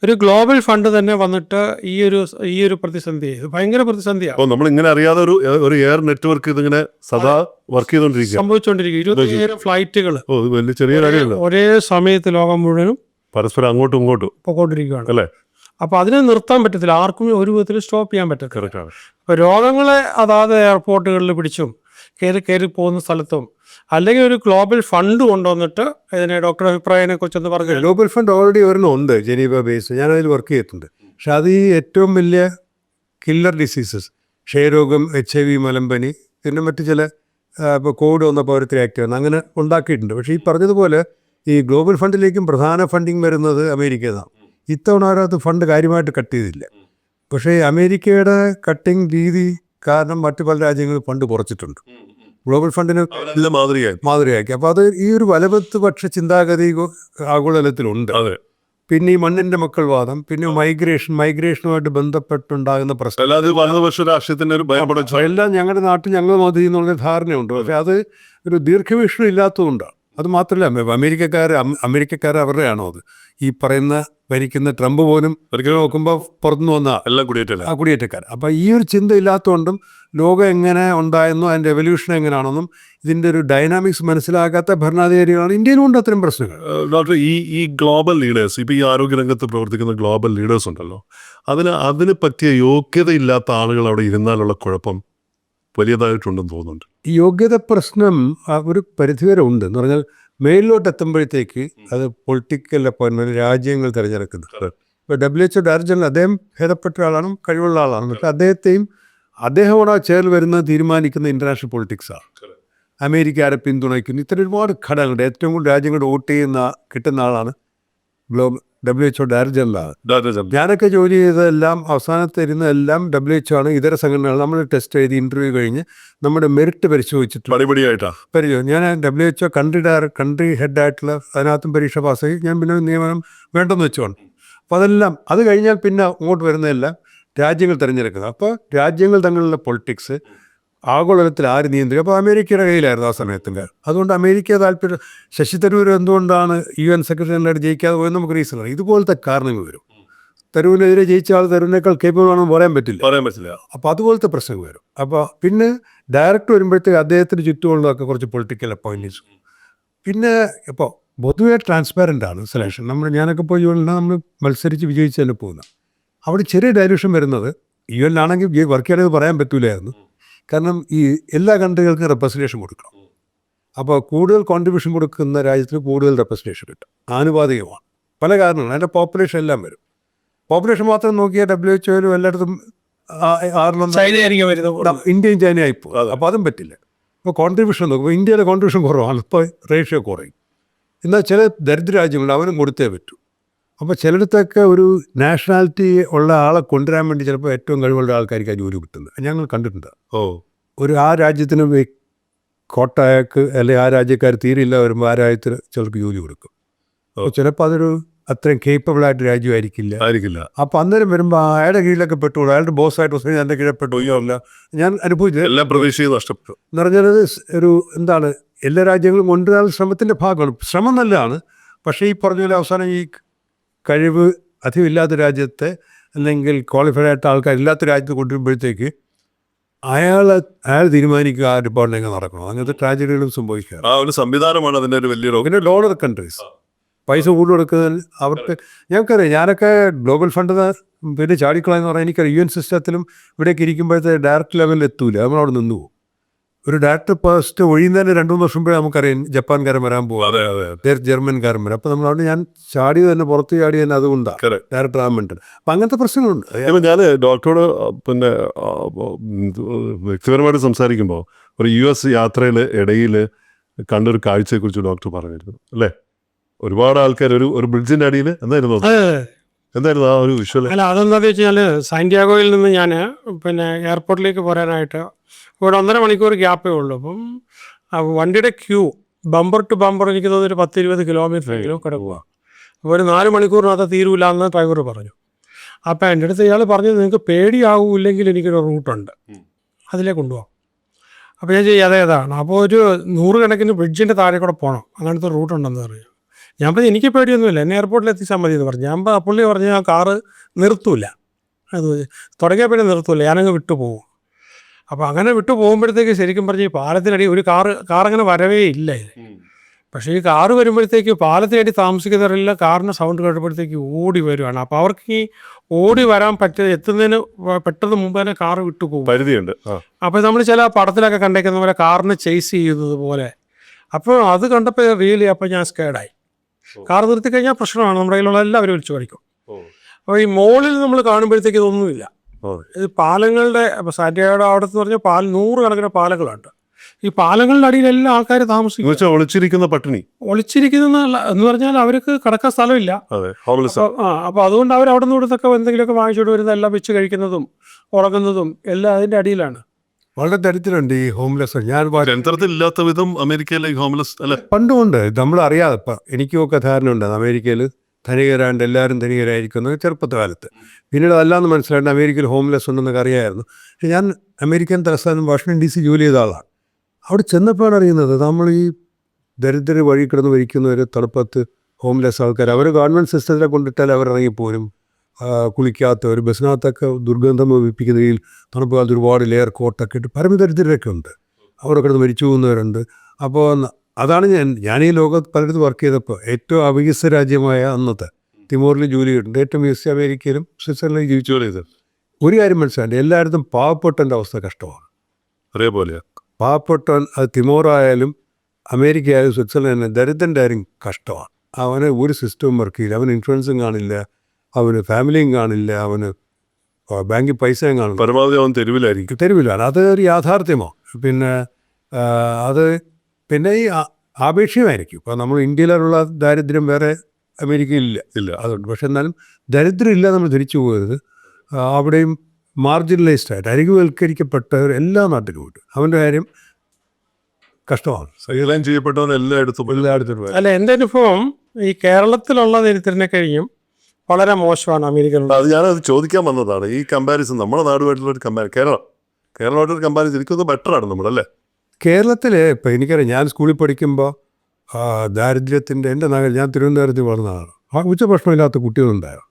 ഒരു ഗ്ലോബൽ ഫണ്ട് തന്നെ വന്നിട്ട് ഈ ഒരു ഈ ഒരു പ്രതിസന്ധി ഇത് ഭയങ്കര പ്രതിസന്ധിയാണ് അപ്പോൾ നമ്മൾ ഇങ്ങനെ അറിയാതെ ഒരു ഒരു എയർ നെറ്റ്വർക്ക് ഇതിങ്ങനെ സദാ വർക്ക് ചെയ്തുകൊണ്ടിരിക്കുക. സംഭവിച്ചുകൊണ്ടിരിക്കുക ഇരുപത്തിയേഴ് ഫ്ലൈറ്റുകൾ വലിയ ചെറിയ ഒരേ സമയത്ത് ലോകം മുഴുവനും പരസ്പരം അങ്ങോട്ടും ഇങ്ങോട്ടും. പോയിക്കൊണ്ടിരിക്കുകയാണ് അല്ലേ? അപ്പോൾ അതിനെ നിർത്താൻ പറ്റത്തില്ല. ആർക്കും ഒരു വിധത്തിൽ സ്റ്റോപ്പ് ചെയ്യാൻ പറ്റത്തില്ല. അപ്പോൾ രോഗങ്ങളെ അതാത് എയർപോർട്ടുകളിൽ പിടിച്ചും കയറി കയറി പോകുന്ന സ്ഥലത്തും അല്ലെങ്കിൽ ഒരു ഗ്ലോബൽ ഫണ്ട് കൊണ്ടുവന്നിട്ട് ഇതിനെ ഡോക്ടർ അഭിപ്രായനെ കുറിച്ചൊന്ന് പറഞ്ഞു ഗ്ലോബൽ ഫണ്ട് ഓൾറെഡി ഒരെണ്ണം ഉണ്ട് ജനീവ ബേസ് ഞാൻ അതിൽ വർക്ക് ചെയ്തിട്ടുണ്ട്. പക്ഷെ അത് ഈ ഏറ്റവും വലിയ കില്ലർ ഡിസീസസ് ക്ഷയരോഗം എച്ച് ഐ വി മലമ്പനി പിന്നെ മറ്റു ചില ഇപ്പോൾ കോവിഡ് വന്നപ്പോൾ ആക്ട് ആക്റ്റീവാണ് അങ്ങനെ ഉണ്ടാക്കിയിട്ടുണ്ട്. പക്ഷേ ഈ പറഞ്ഞതുപോലെ ഈ ഗ്ലോബൽ ഫണ്ടിലേക്കും പ്രധാന ഫണ്ടിങ് വരുന്നത് അമേരിക്കതാണ് ഇത്തവണ അവരകത്ത് ഫണ്ട് കാര്യമായിട്ട് കട്ട് ചെയ്തില്ല. പക്ഷേ അമേരിക്കയുടെ കട്ടിങ് രീതി കാരണം മറ്റു പല രാജ്യങ്ങളും ഫണ്ട് കുറച്ചിട്ടുണ്ട്. ഗ്ലോബൽ ഫണ്ടിന് മാതൃകയായി. മാതൃകയാക്കി. അപ്പോൾ അത് ഈ ഒരു വലപത്ത് പക്ഷ ചിന്താഗതി ആഗോളതലത്തിലുണ്ട്. അതെ. പിന്നെ ഈ മണ്ണിന്റെ മക്കൾ വാദം പിന്നെ മൈഗ്രേഷൻ മൈഗ്രേഷനുമായിട്ട് ബന്ധപ്പെട്ടുണ്ടാകുന്ന പ്രശ്നം. എല്ലാം ഞങ്ങളുടെ നാട്ടിൽ ഞങ്ങൾ മതി എന്നുള്ള ധാരണയുണ്ട്. പക്ഷെ അത് ഒരു ദീർഘവീക്ഷണം ഇല്ലാത്തതുകൊണ്ടാണ് അത് മാത്രമല്ല അമേരിക്കക്കാർ അമേരിക്കക്കാർ അവരുടെയാണോ അത്? ഈ പറയുന്ന ഭരിക്കുന്ന ട്രംപ് പോലും ഒരിക്കലും നോക്കുമ്പോൾ പുറത്തുനിന്ന് വന്ന എല്ലാം കുടിയേറ്റ ആ കുടിയേറ്റക്കാർ അപ്പോൾ ഈ ഒരു ചിന്ത ഇല്ലാത്തതുകൊണ്ടും ലോകം എങ്ങനെ ഉണ്ടായെന്നോ അതിന്റെ റെവല്യൂഷൻ എങ്ങനെയാണെന്നും ഇതിന്റെ ഒരു ഡൈനാമിക്സ് മനസ്സിലാക്കാത്ത ഭരണാധികാരികളാണ് ഇന്ത്യയിലും ഉണ്ട് അത്തരം പ്രശ്നങ്ങൾ. ഡോക്ടർ ഈ ഈ ഗ്ലോബൽ ലീഡേഴ്സ് ഇപ്പോൾ ഈ ആരോഗ്യരംഗത്ത് പ്രവർത്തിക്കുന്ന ഗ്ലോബൽ ലീഡേഴ്സ് ഉണ്ടല്ലോ അതിന് അതിന് പറ്റിയ യോഗ്യതയില്ലാത്ത ആളുകൾ അവിടെ ഇരുന്നാലുള്ള കുഴപ്പം വലിയതായിട്ടുണ്ടെന്ന് തോന്നുന്നുണ്ട്. ഈ യോഗ്യത പ്രശ്നം ഒരു പരിധിവരെ ഉണ്ട് എന്ന് പറഞ്ഞാൽ മേലിലോട്ട് എത്തുമ്പോഴത്തേക്ക് അത് പൊളിറ്റിക്കൽ അപ്പോയിൻമെന്റ് രാജ്യങ്ങൾ തിരഞ്ഞെടുക്കുന്നത്. ഇപ്പോൾ ഡബ്ല്യു എച്ച് ഡയറക്ടർ ജനറൽ അദ്ദേഹം ഭേദപ്പെട്ട ആളാണ് കഴിവുള്ള ആളാണ്. പക്ഷെ അദ്ദേഹത്തെയും അദ്ദേഹമാണ് ചേർന്ന് വരുന്നത് തീരുമാനിക്കുന്ന ഇന്റർനാഷണൽ പൊളിറ്റിക്സാണ് അമേരിക്ക ആരെ പിന്തുണയ്ക്കുന്നു. ഇത്തരം ഒരുപാട് ഘടകങ്ങളുണ്ട്. ഏറ്റവും കൂടുതൽ രാജ്യങ്ങളുടെ വോട്ട് ചെയ്യുന്ന കിട്ടുന്ന ആളാണ് global W H O director ജനറലാണ്. ഞാനൊക്കെ ജോലി ചെയ്തതെല്ലാം അവസാനത്തെ ഇരുന്നതെല്ലാം ഡബ്ല്യു എച്ച്ഒ ആണ്. ഇതര സംഘടനകൾ നമ്മൾ ടെസ്റ്റ് എഴുതി ഇന്റർവ്യൂ കഴിഞ്ഞ് നമ്മുടെ മെറിറ്റ് പരിശോധിച്ചിട്ട് പടിപടിയായിട്ടാ? പരിചയം ഞാൻ ഡബ്ല്യു എച്ച്ഒ കൺട്രി ഡയറ കൺട്രി ഹെഡ് ആയിട്ടുള്ള അതിനകത്തും പരീക്ഷ പാസ്സായി ഞാൻ പിന്നെ നിയമനം വേണ്ടെന്ന് വെച്ചുകൊണ്ട്. അപ്പോൾ അതെല്ലാം അത് കഴിഞ്ഞാൽ പിന്നെ അങ്ങോട്ട് വരുന്നതെല്ലാം രാജ്യങ്ങൾ തിരഞ്ഞെടുക്കുന്നത്. അപ്പോൾ രാജ്യങ്ങൾ തമ്മിലുള്ള പൊളിറ്റിക്സ് ആഗോളതലത്തിൽ ആര് നിയന്ത്രിക്കും? അപ്പോൾ അമേരിക്കയുടെ കയ്യിലായിരുന്നു ആ സമയത്തിന്റെ അതുകൊണ്ട് അമേരിക്ക താല്പര്യം ശശി തരൂർ എന്തുകൊണ്ടാണ് യു എൻ സെക്രട്ടറി ജനറൽ ജയിക്കാതെ പോയെന്ന് നമുക്ക് റീസൺ അറിയാം. ഇതുപോലത്തെ കാരണങ്ങൾ വരും. തരൂരിനെതിരെ ജയിച്ച ആൾ തരൂരിനേക്കാൾ കേപ്പബിൾ ആണെന്ന് പറയാൻ പറ്റില്ല. പറയാൻ പറ്റില്ല. അപ്പോൾ അതുപോലത്തെ പ്രശ്നങ്ങൾ വരും. അപ്പോൾ പിന്നെ ഡയറക്റ്റ് വരുമ്പോഴത്തേക്ക് അദ്ദേഹത്തിന് ചുറ്റുമുള്ളതൊക്കെ കുറച്ച് പൊളിറ്റിക്കൽ അപ്പോയിന്റ്സ് പിന്നെ ഇപ്പോൾ പൊതുവെ ട്രാൻസ്പാരന്റ് ആണ് സെലക്ഷൻ നമ്മൾ ഞാനൊക്കെ പോയി ജോലിയിൽ നമ്മൾ മത്സരിച്ച് വിജയിച്ച് തന്നെ പോകുന്നത് അവിടെ ചെറിയ ഡയലൂഷൻ വരുന്നത് യു എല്ലാണെങ്കിൽ വർക്ക് ചെയ്യണമെന്ന് പറയാൻ പറ്റൂലായിരുന്നു. കാരണം ഈ എല്ലാ കൺട്രികൾക്കും റെപ്രസെന്റേഷൻ കൊടുക്കണം. അപ്പോൾ കൂടുതൽ കോൺട്രിബ്യൂഷൻ കൊടുക്കുന്ന രാജ്യത്തിന് കൂടുതൽ റെപ്രസെന്റേഷൻ കിട്ടും. ആനുപാതികമാണ്. പല കാരണങ്ങളും അതിന്റെ പോപ്പുലേഷൻ എല്ലാം വരും. പോപ്പുലേഷൻ മാത്രം നോക്കിയാൽ ഡബ്ല്യു എച്ച് ഒയിലും എല്ലായിടത്തും ഇന്ത്യയും ചൈനയായി പോകും. അപ്പോൾ അതും പറ്റില്ല. ഇപ്പോൾ കോൺട്രിബ്യൂഷൻ നോക്കുമ്പോൾ ഇന്ത്യയുടെ കോൺട്രിബ്യൂഷൻ കുറവാണ്. ഇപ്പോൾ റേഷ്യോ കുറയും. എന്നാൽ ചില ദരിദ്ര രാജ്യങ്ങൾ അവനും കൊടുത്തേ പറ്റൂ. അപ്പോൾ ചിലയിടത്തൊക്കെ ഒരു നാഷണാലിറ്റി ഉള്ള ആളെ കൊണ്ടുവരാൻ വേണ്ടി ചിലപ്പോൾ ഏറ്റവും കഴിവുള്ള ആൾക്കാർക്ക് ആ ജോലി കിട്ടുന്നത്. ഞങ്ങൾ കണ്ടിട്ടുണ്ട്. ഓ. ഒരു ആ രാജ്യത്തിന് കോട്ടയക്ക് അല്ലെങ്കിൽ ആ രാജ്യക്കാർ തീരില്ല വരുമ്പോൾ ആ രാജ്യത്തിൽ ചിലർക്ക് ജോലി കൊടുക്കും. ചിലപ്പോൾ അതൊരു അത്രയും കേപ്പബിൾ ആയിട്ട് രാജ്യമായിരിക്കില്ല. ആയിരിക്കില്ല. അപ്പോൾ അന്നേരം വരുമ്പോൾ അയാളുടെ കീഴിലൊക്കെ പെട്ടോളൂ. അയാളുടെ ബോസായിട്ട് വസ്തു എന്റെ കീഴിൽ പെട്ടുപോയില്ല ഞാൻ അനുഭവിച്ചത് എല്ലാം പ്രതീക്ഷയും നഷ്ടപ്പെട്ടു. എന്ന് പറഞ്ഞാൽ ഒരു എന്താണ് എല്ലാ രാജ്യങ്ങളും കൊണ്ടുവരാൻ ശ്രമത്തിന്റെ ഭാഗമാണ്. ശ്രമം നല്ലതാണ്. പക്ഷേ ഈ പറഞ്ഞ പോലെ അവസാനം ഈ കഴിവ് അധികമില്ലാത്ത രാജ്യത്തെ അല്ലെങ്കിൽ ക്വാളിഫൈഡ് ആയിട്ട് ആൾക്കാർ ഇല്ലാത്ത രാജ്യത്ത് കൊണ്ടുവരുമ്പോഴത്തേക്ക് അയാൾ അയാൾ തീരുമാനിക്കുക ആ ഡിപ്പാർട്ട്മെന്റ് എങ്ങനെ നടക്കണം. അങ്ങനത്തെ ട്രാജഡികളും സംഭവിക്കാറ്. ആ ഒരു സംവിധാനമാണ് അതിന്റെ ഒരു വലിയ പിന്നെ ലോണർ കൺട്രീസ് പൈസ കൂടുതൽ കൊടുക്കുന്നതിൽ അവർക്ക് ഞങ്ങൾക്കറിയാം ഞാനൊക്കെ ഗ്ലോബൽ ഫണ്ട് പിന്നെ ചാടിക്കളയെന്ന് പറഞ്ഞാൽ എനിക്കറിയാം യു എൻ സിസ്റ്റത്തിലും ഇവിടേക്ക് ഇരിക്കുമ്പോഴത്തെ ഡയറക്റ്റ് ലെവലിൽ എത്തൂല. നമ്മളവിടെ നിന്നു പോകും. ഒരു ഡയറക്ടർ പോസ്റ്റ് ഒഴിയുന്നതിന് രണ്ടു മൂന്ന് വർഷം മുമ്പേ നമുക്കറിയാം ജപ്പാൻകാരൻ വരാൻ പോകും അതെ അതെ ജർമ്മൻകാരൻ വരാം. നമ്മൾ അവിടെ ഞാൻ ചാടിയത് തന്നെ പുറത്ത് ചാടി തന്നെ അതുകൊണ്ടാണ്. ഡയറക്ടർ ആകാൻ വേണ്ടി അപ്പം അങ്ങനത്തെ പ്രശ്നങ്ങളുണ്ട്. ഞാൻ ഡോക്ടറോട് പിന്നെ വ്യക്തിപരമായിട്ട് സംസാരിക്കുമ്പോൾ ഒരു യു എസ് യാത്രയിൽ ഇടയിൽ കണ്ടൊരു കാഴ്ചയെക്കുറിച്ച് ഡോക്ടർ പറഞ്ഞിരുന്നു. അല്ലേ? ഒരുപാട് ആൾക്കാർ ഒരു ഒരു ബ്രിഡ്ജിന്റെ അടിയിൽ എന്തായിരുന്നു? എന്തായിരുന്നു ആ ഒരു വിഷ്വൽ അല്ല അതെന്താണെന്ന് വെച്ച് കഴിഞ്ഞാൽ സാന്റിയാഗോയിൽ നിന്ന് ഞാൻ പിന്നെ എയർപോർട്ടിലേക്ക് പോരാനായിട്ട് ഇവിടെ ഒന്നര മണിക്കൂർ ഗ്യാപ്പേ ഉള്ളൂ. അപ്പം വണ്ടിയുടെ ക്യൂ ബമ്പർ ടു ബമ്പർ എനിക്ക് തോന്നുന്നു ഒരു പത്ത് ഇരുപത് കിലോമീറ്ററെങ്കിലും കിടക്കുക അപ്പോൾ ഒരു നാല് മണിക്കൂറിനകത്ത് തീരൂല എന്ന് ഡ്രൈവർ പറഞ്ഞു. അപ്പോൾ എന്റെ അടുത്ത് ഇയാൾ പറഞ്ഞു നിങ്ങൾക്ക് പേടിയാകൂല്ലെങ്കിൽ എനിക്കൊരു റൂട്ടുണ്ട്. അതിലേ കൊണ്ടുപോകാം. അപ്പോൾ ഞാൻ ചെയ്യാതെ അതേതാണ് അപ്പോൾ ഒരു നൂറുകണക്കിന് ബ്രിഡ്ജിന്റെ താഴെ കൂടെ പോകണം അങ്ങനത്തെ റൂട്ടുണ്ടെന്ന് പറഞ്ഞു ഞാൻ പറഞ്ഞു എനിക്ക് പേടിയൊന്നുമില്ല എന്നെ എയർപോർട്ടിൽ എത്തിച്ചാൽ മതി എന്ന് പറഞ്ഞു. ഞാൻ പുള്ളി പറഞ്ഞു ആ കാറ് നിർത്തൂല. അത് തുടങ്ങിയ പിന്നെ നിർത്തൂല ഞാനങ്ങ് വിട്ടു പോകും അപ്പോൾ അങ്ങനെ വിട്ടു പോകുമ്പോഴത്തേക്ക് ശരിക്കും പറഞ്ഞ് ഈ പാലത്തിനടി ഒരു കാറ് കാറങ്ങനെ വരവേ ഇല്ല ഇത്. പക്ഷേ ഈ കാറ് വരുമ്പോഴത്തേക്ക് പാലത്തിനടി താമസിക്കുന്നവരെല്ലാം കാറിന്റെ സൗണ്ട് കേട്ടപ്പോഴത്തേക്ക് ഓടി വരുവാണ്. അപ്പോൾ അവർക്ക് ഈ ഓടി വരാൻ പറ്റിയ എത്തുന്നതിന് പെട്ടെന്ന് മുമ്പ് തന്നെ കാറ് വിട്ടു പോകും പരിധിയുണ്ട്. അപ്പോൾ നമ്മൾ ചില പടത്തിലൊക്കെ കണ്ടേക്കുന്ന പോലെ കാറിനെ ചേസ് ചെയ്യുന്നത് പോലെ. അപ്പോൾ അത് കണ്ടപ്പോൾ റിയലി അപ്പോൾ ഞാൻ സ്കേഡായി കാർ നിർത്തി കഴിഞ്ഞാൽ പ്രശ്നമാണ്. നമ്മുടെ കയ്യിലുള്ള എല്ലാവരും വിളിച്ചു കളിക്കും. അപ്പോൾ ഈ മോളിൽ നമ്മൾ കാണുമ്പോഴത്തേക്ക് ഇതൊന്നുമില്ല. ഇത് പാലങ്ങളുടെ സാറ്റയുടെ അവിടെ എന്ന് പറഞ്ഞാൽ പാൽ നൂറുകണക്കിന് പാലങ്ങളുണ്ട്. ഈ പാലങ്ങളുടെ അടിയിൽ എല്ലാ ആൾക്കാർ എന്ന് താമസിക്കും ഒളിച്ചിരിക്കുന്ന പട്ടിണി. ഒളിച്ചിരിക്കുന്ന എന്ന് പറഞ്ഞാൽ അവർക്ക് കിടക്കാൻ സ്ഥലമില്ല. അപ്പൊ അതുകൊണ്ട് അവർ അവിടെ നിന്ന് ഇവിടുന്നൊക്കെ എന്തെങ്കിലുമൊക്കെ വാങ്ങിച്ചുകൊണ്ട് വരുന്ന എല്ലാം വെച്ച് കഴിക്കുന്നതും ഉറങ്ങുന്നതും എല്ലാം അതിന്റെ അടിയിലാണ്. വളരെ ദരിദ്രമുണ്ട് ഈ ഹോംലെസ് ഞാൻ ഇല്ലാത്ത വിധം അമേരിക്കയിലെ ഹോംലെസ് അല്ലെ? പണ്ടുമുണ്ട്. നമ്മൾ അറിയാതെ ഇപ്പം എനിക്കുമൊക്കെ ധാരണ ഉണ്ട് അമേരിക്കയിൽ ധനികരാണ്ട് എല്ലാവരും ധനികരായിരിക്കുന്നു ചെറുപ്പത്തെ കാലത്ത് പിന്നീട് അതല്ലാന്ന് മനസ്സിലായിട്ട് അമേരിക്കയിൽ ഹോംലെസ് ഉണ്ടെന്നൊക്കെ അറിയാമായിരുന്നു പക്ഷേ ഞാൻ അമേരിക്കൻ തലസ്ഥാനം വാഷിംഗ്ടൺ ഡി സി ജോലി ചെയ്ത ആളാണ്. അവിടെ ചെന്നപ്പോഴാണ് അറിയുന്നത് നമ്മൾ ഈ ദരിദ്ര വഴി കിടന്ന് വരിക്കുന്നവർ തണുപ്പത്ത് ഹോംലെസ് ആൾക്കാർ അവർ ഗവൺമെന്റ് സിസ്റ്റത്തിലെ കൊണ്ടിട്ടാൽ അവർ ഇറങ്ങിപ്പോരും ആ, ഒരു ബസ്സിനകത്തൊക്കെ ദുർഗന്ധം വിപ്പിക്കുന്ന രീതിയിൽ തണുപ്പ് കാലത്ത് ഒരുപാട് ലെയർ കോട്ടൊക്കെ ഇട്ട് പരമദരിദ്രരൊക്കെ ഉണ്ട്. അവരൊക്കെ അടുത്ത് മരിച്ചു പോകുന്നവരുണ്ട്. അപ്പോൾ അതാണ് ഞാൻ ഞാൻ ഈ ലോകത്ത് പലയിടത്ത് വർക്ക് ചെയ്തപ്പോൾ ഏറ്റവും അവികസിത രാജ്യമായ അന്നത്തെ തിമോറിൽ ജോലി കിട്ടുന്നുണ്ട് ഏറ്റവും വികസിത അമേരിക്കയിലും സ്വിറ്റ്സർലൻഡിലും ജീവിച്ചു ജോലി ചെയ്ത് ഒരു കാര്യം മനസ്സിലായി എല്ലായിടത്തും പാവപ്പെട്ടന്റെ അവസ്ഥ കഷ്ടമാണ്. അതേപോലെ. പാവപ്പെട്ടവൻ അത് തിമോറായാലും അമേരിക്ക ആയാലും സ്വിറ്റ്സർലൻഡ് ദരിദ്രന്റെ ആരും കഷ്ടമാണ്. അവന് ഒരു സിസ്റ്റവും വർക്ക് ചെയ്യില്ല. അവന് ഇൻഷുറൻസും കാണില്ല. അവന് ഫാമിലിയും കാണില്ല അവന് ബാങ്കിൽ പൈസയും കാണില്ല പരമാവധി അവൻ തെരുവിലായിരിക്കും. തെരുവിലാണ്. അത് ഒരു യാഥാർത്ഥ്യമോ? പിന്നെ അത് പിന്നെ ഈ ആപേക്ഷികമായിരിക്കും ഇപ്പോൾ നമ്മൾ ഇന്ത്യയിലുള്ള ദാരിദ്ര്യം വേറെ അമേരിക്കയിലില്ല ഇല്ല. അതുണ്ട് പക്ഷെ എന്നാലും ദരിദ്രം ഇല്ല നമ്മൾ തിരിച്ചു പോകരുത് അവിടെയും മാർജിനലൈസ്ഡ് ആയിട്ട് അരികുവൽക്കരിക്കപ്പെട്ടവർ എല്ലാ നാട്ടിലും ഉണ്ട്. അവന്റെ കാര്യം കഷ്ടമാണ്. സൈലൈൻ ചെയ്യപ്പെട്ടവൻ എല്ലായിടത്തും എല്ലായിടത്തും അല്ല എന്റെ അനുഭവം ഈ കേരളത്തിലുള്ള ദരിദ്രനെ കഴിയും വളരെ മോശമാണ് അമേരിക്കയിലുള്ള അത് ഞാനത് ചോദിക്കാൻ വന്നതാണ്. ഈ കമ്പാരിസൺ നമ്മുടെ നാടുമായിട്ടുള്ള ഒരു കമ്പാരി കേരളം. കേരളമായിട്ടൊരു കമ്പാരിസൺ എനിക്കൊന്ന് ബെറ്റർ ആണ് നമ്മളല്ലേ കേരളത്തിൽ ഇപ്പം എനിക്കറിയാം ഞാൻ സ്കൂളിൽ പഠിക്കുമ്പോൾ ദാരിദ്ര്യത്തിന്റെ എന്റെ നഗരം ഞാൻ തിരുവനന്തപുരത്ത് വളർന്നതാണ് ആ ഉച്ചഭക്ഷണമില്ലാത്ത കുട്ടികളുണ്ടായിരുന്നു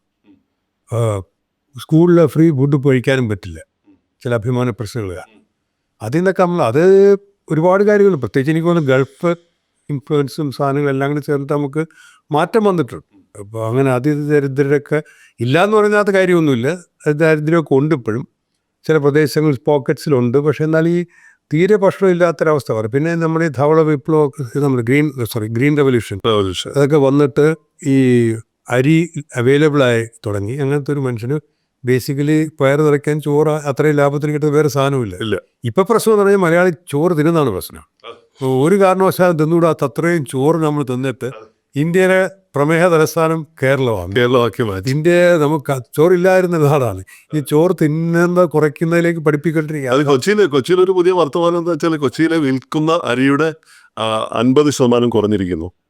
സ്കൂളിൽ ഫ്രീ ഫുഡ് കഴിക്കാനും പറ്റില്ല. ചില അഭിമാന പ്രശ്നങ്ങൾ അതിൽ നിന്നൊക്കെ നമ്മൾ അത് ഒരുപാട് കാര്യങ്ങൾ പ്രത്യേകിച്ച് എനിക്ക് തോന്നുന്നു ഗൾഫ് ഇൻഫ്ലുവൻസും സാധനങ്ങളും എല്ലാം കൂടി ചേർന്നിട്ട് നമുക്ക് മാറ്റം വന്നിട്ടുണ്ട്. അപ്പോൾ അങ്ങനെ അതിദരിദ്രരൊക്കെ ഇല്ല എന്ന് പറയുന്നതിനകത്ത് കാര്യമൊന്നുമില്ല. ദാരിദ്ര്യമൊക്കെ ഉണ്ട് ഇപ്പോഴും. ചില പ്രദേശങ്ങളിൽ പോക്കറ്റ്സിലുണ്ട്. പക്ഷേ എന്നാൽ ഈ തീരെ ഭക്ഷണമില്ലാത്തൊരവസ്ഥ പറയും പിന്നെ നമ്മൾ ഈ ധവള വിപ്ലവം നമ്മൾ green sorry green revolution. Revolution. അതൊക്കെ വന്നിട്ട് ഈ അരി അവൈലബിൾ ആയി തുടങ്ങി. അങ്ങനത്തെ ഒരു മനുഷ്യന് ബേസിക്കലി പയർ നിറയ്ക്കാൻ ചോറ് അത്രയും ലാഭത്തിന് കിട്ടുന്ന വേറെ സാധനമില്ല ഇല്ല. ഇപ്പം പ്രശ്നം എന്ന് പറഞ്ഞാൽ മലയാളി ചോറ് തിന്നുന്നതാണ് പ്രശ്നം. ഒരു കാരണവശാലും തിന്നുകൂടാത്ത അത്രയും ചോറ് നമ്മൾ തിന്നിട്ട് ഇന്ത്യയിലെ പ്രമേഹ തലസ്ഥാനം കേരളമാണ്. കേരളമാക്കി മാറ്റി. ഇന്ത്യ നമുക്ക് ചോറില്ലായിരുന്ന നാടാണ്. ഈ ചോറ് തിന്നുന്ന കുറയ്ക്കുന്നതിലേക്ക് പഠിപ്പിക്കൊണ്ടിരിക്കുക അത് കൊച്ചിയിൽ കൊച്ചിയിൽ ഒരു പുതിയ വർത്തമാനം എന്താ വെച്ചാൽ കൊച്ചിയിലെ വിൽക്കുന്ന അരിയുടെ അൻപത് ശതമാനം കുറഞ്ഞിരിക്കുന്നു.